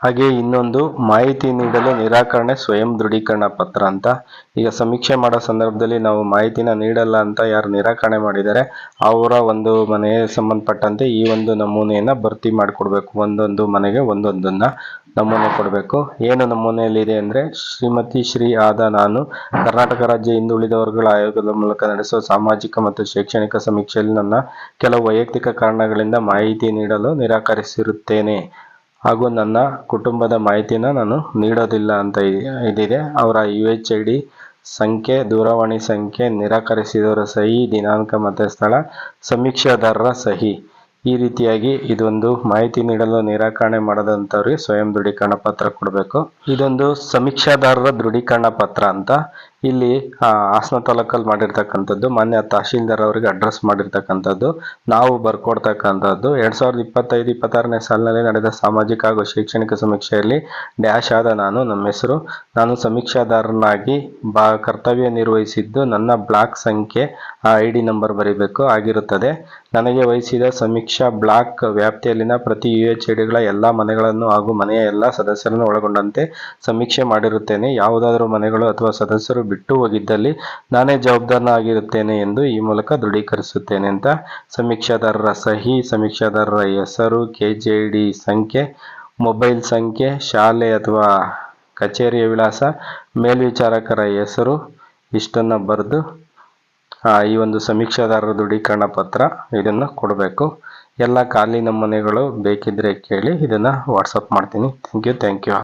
ಹಾಗೆ ಇನ್ನೊಂದು ಮಾಹಿತಿ ನೀಡಲು ನಿರಾಕರಣೆ ಸ್ವಯಂ ದೃಢೀಕರಣ ಪತ್ರ ಅಂತ. ಈಗ ಸಮೀಕ್ಷೆ ಮಾಡೋ ಸಂದರ್ಭದಲ್ಲಿ ನಾವು ಮಾಹಿತಿನ ನೀಡಲ್ಲ ಅಂತ ಯಾರು ನಿರಾಕರಣೆ ಮಾಡಿದ್ದಾರೆ ಅವರ ಒಂದು ಮನೆಗೆ ಸಂಬಂಧಪಟ್ಟಂತೆ ಈ ಒಂದು ನಮೂನೆಯನ್ನು ಭರ್ತಿ ಮಾಡಿಕೊಡ್ಬೇಕು. ಒಂದೊಂದು ಮನೆಗೆ ಒಂದೊಂದನ್ನು ನಮೂನೆ ಕೊಡಬೇಕು. ಏನು ನಮೂನೆಯಲ್ಲಿದೆ ಅಂದರೆ ಶ್ರೀಮತಿ ಶ್ರೀ ಆದ ನಾನು ಕರ್ನಾಟಕ ರಾಜ್ಯ ಹಿಂದುಳಿದ ವರ್ಗಗಳ ಆಯೋಗದ ಮೂಲಕ ನಡೆಸುವ ಸಾಮಾಜಿಕ ಮತ್ತು ಶೈಕ್ಷಣಿಕ ಸಮೀಕ್ಷೆಯಲ್ಲಿ ನನ್ನ ಕೆಲವು ವೈಯಕ್ತಿಕ ಕಾರಣಗಳಿಂದ ಮಾಹಿತಿ ನೀಡಲು ನಿರಾಕರಿಸಿರುತ್ತೇನೆ. ಹಾಗೂ ನನ್ನ ಕುಟುಂಬದ ಮಾಹಿತಿನ ನಾನು ನೀಡೋದಿಲ್ಲ ಅಂತ ಇದಿದೆ. ಅವರ ಯು ಎಚ್ ಐ ಡಿ ಸಂಖ್ಯೆ, ದೂರವಾಣಿ ಸಂಖ್ಯೆ, ನಿರಾಕರಿಸಿದವರ ಸಹಿ, ದಿನಾಂಕ ಮತ್ತು ಸ್ಥಳ, ಸಮೀಕ್ಷಾದಾರರ ಸಹಿ. ಈ ರೀತಿಯಾಗಿ ಇದೊಂದು ಮಾಹಿತಿ ನೀಡಲು ನಿರಾಕರಣೆ ಮಾಡದಂಥವ್ರಿಗೆ ಸ್ವಯಂ ದೃಢೀಕರಣ ಪತ್ರ ಕೊಡಬೇಕು. ಇದೊಂದು ಸಮೀಕ್ಷಾದಾರರ ದೃಢೀಕರಣ ಪತ್ರ ಅಂತ ಇಲ್ಲಿ ಹಾಸನ ತಾಲೂಕಲ್ಲಿ ಮಾಡಿರ್ತಕ್ಕಂಥದ್ದು, ಮಾನ್ಯ ತಹಶೀಲ್ದಾರ್ ಅವರಿಗೆ ಅಡ್ರೆಸ್ ಮಾಡಿರ್ತಕ್ಕಂಥದ್ದು, ನಾವು ಬರ್ಕೊಡ್ತಕ್ಕಂಥದ್ದು. ಎರಡ್ ಸಾವಿರದ ಇಪ್ಪತ್ತೈದು, ಇಪ್ಪತ್ತಾರನೇ ಸಾಲಿನಲ್ಲಿ ನಡೆದ ಸಾಮಾಜಿಕ ಹಾಗೂ ಶೈಕ್ಷಣಿಕ ಸಮೀಕ್ಷೆಯಲ್ಲಿ ಡ್ಯಾಶ್ ಆದ ನಾನು, ನಮ್ಮ ಹೆಸರು. ನಾನು ಸಮೀಕ್ಷಾದಾರನಾಗಿ ಬಾ, ಕರ್ತವ್ಯ ನಿರ್ವಹಿಸಿದ್ದು, ನನ್ನ ಬ್ಲಾಕ್ ಸಂಖ್ಯೆ ಐ ಡಿ ನಂಬರ್ ಬರೀಬೇಕು, ಆಗಿರುತ್ತದೆ. ನನಗೆ ವಹಿಸಿದ ಸಮೀಕ್ಷಾ ಬ್ಲಾಕ್ ವ್ಯಾಪ್ತಿಯಲ್ಲಿನ ಪ್ರತಿ ಯು ಎಚ್ ಡಿಗಳ ಎಲ್ಲ ಮನೆಗಳನ್ನು ಹಾಗೂ ಮನೆಯ ಎಲ್ಲ ಸದಸ್ಯರನ್ನು ಒಳಗೊಂಡಂತೆ ಸಮೀಕ್ಷೆ ಮಾಡಿರುತ್ತೇನೆ. ಯಾವುದಾದರೂ ಮನೆಗಳು ಅಥವಾ ಸದಸ್ಯರು ಬಿಟ್ಟು ಹೋಗಿದ್ದಲ್ಲಿ ನಾನೇ ಜವಾಬ್ದಾರನಾಗಿರುತ್ತೇನೆ ಎಂದು ಈ ಮೂಲಕ ದೃಢೀಕರಿಸುತ್ತೇನೆ ಅಂತ ಸಮೀಕ್ಷಾದಾರರ ಸಹಿ, ಸಮೀಕ್ಷಾದಾರರ ಹೆಸರು ಕೆ ಜೆ ಡಿ ಸಂಖ್ಯೆ, ಮೊಬೈಲ್ ಸಂಖ್ಯೆ, ಶಾಲೆ ಅಥವಾ ಕಚೇರಿಯ ವಿಳಾಸ, ಮೇಲ್ವಿಚಾರಕರ ಹೆಸರು, ಇಷ್ಟನ್ನು ಬರೆದು ಈ ಒಂದು ಸಮೀಕ್ಷಾದಾರರ ದೃಢೀಕರಣ ಪತ್ರ ಇದನ್ನು ಕೊಡಬೇಕು. ಎಲ್ಲ ಖಾಲಿ ನಮೂನೆಗಳು ಬೇಕಿದ್ದರೆ ಕೇಳಿ ಇದನ್ನು ವಾಟ್ಸಪ್ ಮಾಡ್ತೀನಿ. Thank you thank you